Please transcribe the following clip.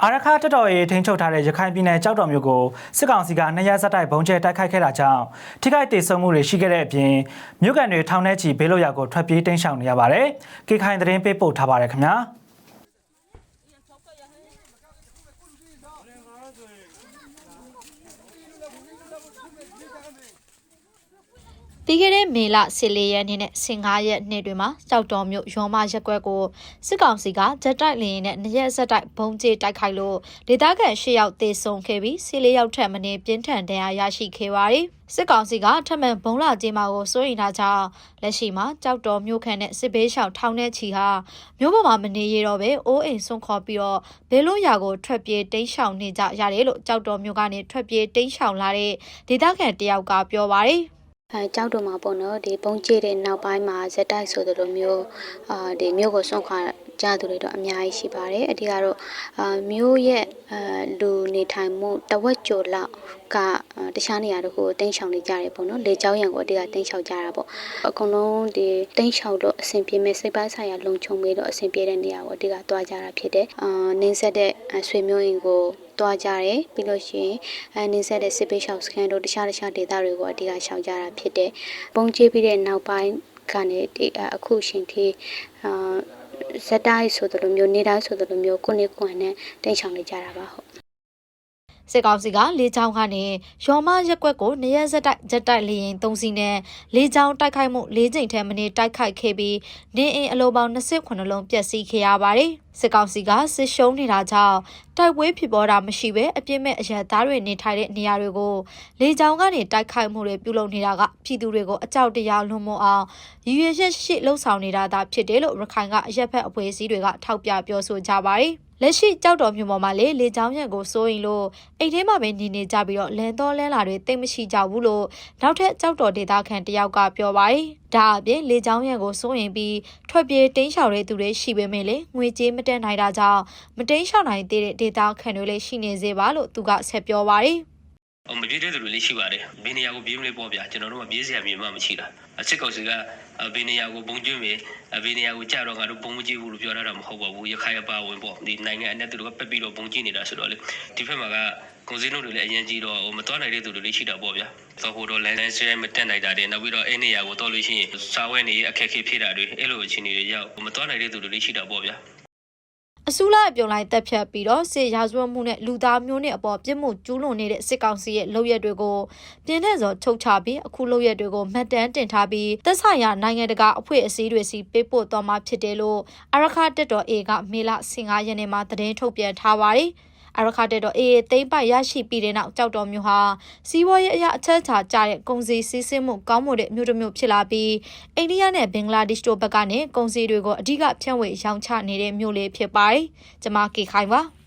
အာရခါတက်တော်ရေးထိန်းချုပ်ထားတဲ့ရခိုင်ပြည်နယ်ကြောက်တော်မြို့ကိုစစ်ကောင်စီကနှစ်ရက်ဆက်တိုက်ဘုံကျဲတိုက်ခိုက်ခဲ့တာကြောင့်ထိခိုက်ဒေဆုံးမှုတွေရှိခဲ့တဲ့အပြင်မြို့ကန်တွေထောင်ထဲချီဘေးလွတ်ရာကိုထွက်ပြေးတိမ်းရှောင်နေရပါတယ်။ကေခိုင်သတင်းပေးပို့ထားပါတယ်ခင်ဗျာ။ ပြီးခဲ့တဲ့မေလ14ရက်နေ့နဲ့15ရက်နေ့တွေမှာကြောက်တော်မြို့ရောမရက်ကွက်ကိုစစ်ကောင်စီကဂျက်တိုက်လင်းနဲ့နှစ်ရက်ဆက်တိုက်ဘုံကျဲတိုက်ခိုက်လို့ဒေသခံ၈ယောက်သေဆုံးခဲ့ပြီး14ယောက်ထက်မနည်းပြင်းထန်ဒဏ်ရာရရှိခဲ့ပါတယ်။စစ်ကောင်စီကထပ်မံဘုံလာကျင်းမှာကိုစိုးရိမ်ထားကြောင်းလက်ရှိမှာကြောက်တော်မြို့ခန့်နဲ့စစ်ဘေးရှောင်ထောင်ထဲချီဟာမြို့ပေါ်မှာမနေရတော့ပဲအိုးအိမ်ဆွန့်ခေါ်ပြီးတော့ဘေးလို့ရာကိုထွက်ပြေးတိမ်းရှောင်နေကြရတယ်လို့ကြောက်တော်မြို့ကနေထွက်ပြေးတိမ်းရှောင်လာတဲ့ဒေသခံတယောက်ကပြောပါတယ်။ အဲကြောက်တော့မှာပေါ့နော်ဒီပုံကျဲတဲ့နောက်ပိုင်းမှာဇက်တိုက်ဆိုသလိုမျိုးအာဒီမြို့ကိုစွန့်ခွာကြသူတွေတော့အများကြီးရှိပါတယ်အဓိကတော့အာမြို့ရဲ့အာလူနေထိုင်မှုတဝက်ကျော်လောက်ကတခြားနေရာတခုကိုတင်းချောင်နေကြတယ်ပေါ့နော်လေကြောင်းရံကိုအတိအကျတင်းချောင်ကြတာပေါ့အကုန်လုံးဒီတင်းချောင်တော့အဆင်ပြေမဲ့စိတ်ပိုင်းဆိုင်ရာလုံခြုံပြီးတော့အဆင်ပြေတဲ့နေရာကိုအတိအကျသွားကြတာဖြစ်တယ်အာနင်းဆက်တဲ့ဆွေမျိုးအိမ်ကို တွားကြတယ်ပြီးလို့ရှိရင်အဲနင်းဆက်တဲ့စစ်ပေးရှောင်စခန်းတို့တခြားတခြားဒေသတွေကိုအတိကရှောင်ကြတာဖြစ်တယ်ပုံကျဲပြီးတဲ့နောက်ပိုင်းကနေဒီအခုရှင်ထိအာဇက်တိုင်းဆိုသလိုမျိုးနေတိုင်းဆိုသလိုမျိုးကိုနေကွန်နဲ့တင်းချောင်နေကြတာပါဟုတ် စစ်ကောင်စီကလေကြောင်းကနေရောမရက်ကွက်ကိုနေရက်ဆက်တိုက်ဂျက်တိုက်လေရင်၃စီးနဲ့လေကြောင်းတိုက်ခိုက်မှု၄ကြိမ်ထဲမနေတိုက်ခိုက်ခဲ့ပြီးနေအိမ်အလိုပေါင်း28လုံးပျက်စီးခဲ့ရပါတယ်။စစ်ကောင်စီကစစ်ရှုံးနေတာကြောင့်တိုက်ပွဲဖြစ်ပေါ်တာမရှိဘဲအပြစ်မဲ့အရသားတွေနေထိုင်တဲ့နေရာတွေကိုလေကြောင်းကနေတိုက်ခိုက်မှုတွေပြုလုပ်နေတာကပြည်သူတွေကိုအကြောက်တရားလွန်မို့အောင်ရည်ရွယ်ချက်ရှိလှုံ့ဆော်နေတာသာဖြစ်တယ်လို့ရခိုင်ကအရက်ဖက်အဖွဲ့အစည်းတွေကထောက်ပြပြောဆိုကြပါတယ်။ လက်ရှိကြောက်တော်မြို့ပေါ်မှာလေလေချောင်းရက်ကိုစိုးရင်လို့အိမ်ထဲမှာပဲနေနေကြပြီးတော့လန်တော်လန်းလာတွေတိတ်မရှိကြဘူးလို့နောက်ထပ်ကြောက်တော်ဒေတာခန်တယောက်ကပြောပါတယ်။ဒါအပြင်လေချောင်းရက်ကိုစိုးရင်ပြီးထွက်ပြေးတိမ်းရှောင်တဲ့သူတွေရှိပေမဲ့လေငွေကြေးမတက်နိုင်တာကြောင့်မတိမ်းရှောင်နိုင်သေးတဲ့ဒေတာခန်တွေလည်းရှိနေသေးပါလို့သူကဆက်ပြောပါတယ်။ အော်မပြေးတဲ့သူတွေလည်းရှိပါတယ်ဘယ်နေရာကိုပြေးမလဲပေါ့ဗျာကျွန်တော်တို့ကပြေးစရာမြေမှမရှိတာအချစ်ကောင်စီကဘယ်နေရာကိုဘုံကျွန်းမယ်ဘယ်နေရာကိုကြာတော့ငါတို့ဘုံမကြည့်ဘူးလို့ပြောရတာမဟုတ်ပါဘူးရခိုင်အပါဝင်ပေါ့ဒီနိုင်ငံအနဲ့သူတို့ကပက်ပြီးတော့ဘုံကြည့်နေတာဆိုတော့လေဒီဘက်မှာကကုန်စည်နှုန်းတွေလည်းအရင်ကြီးတော့ဟိုမတော်နိုင်တဲ့သူတွေလည်းရှိတာပေါ့ဗျာသောဟိုတော့လန်လန်ဆွဲမတက်နိုင်တာတွေနောက်ပြီးတော့အဲ့နေရာကိုတော့လို့ရှိရင်စာဝဲနေအခက်အခဲဖြစ်တာတွေအဲ့လိုအခြေအနေတွေရောက်မတော်နိုင်တဲ့သူတွေလည်းရှိတာပေါ့ဗျာ အစုလိုက်အပြုံလိုက်တက်ဖြတ်ပြီးတော့စစ်ရာဇဝတ်မှုနဲ့လူသားမျိုးနဲ့အပေါ်ပြစ်မှုကျူးလွန်နေတဲ့စစ်ကောင်စီရဲ့လုပ်ရက်တွေကိုပြင်းထန်စွာထုတ်ချပြီးအခုလုပ်ရက်တွေကိုမှတ်တမ်းတင်ထားပြီးသက်ဆိုင်ရာနိုင်ငံတကာအဖွဲ့အစည်းတွေစီပေးပို့သွားမှာဖြစ်တယ်လို့အရခတက်တော် A ကမေလ15ရက်နေ့မှာသတင်းထုတ်ပြန်ထားပါတယ်။ အရခတက်တော် A သိမ့်ပိုက်ရရှိပြီးတဲ့နောက်ကြောက်တော်မျိုးဟာစီးပွားရေးအရာအချက်အချာကျတဲ့ကုန်စည်စည်းစိမ်မှုကောင်းမွန်တဲ့မြို့တစ်မြို့ဖြစ်လာပြီးအိန္ဒိယနဲ့ဘင်္ဂလားဒေ့ရှ်တို့ဘက်ကနေကုန်စည်တွေကိုအဓိကဖြန့်ဝေရောင်းချနေတဲ့မြို့လေးဖြစ်ပါတယ်။ကျွန်မကေခိုင်ပါ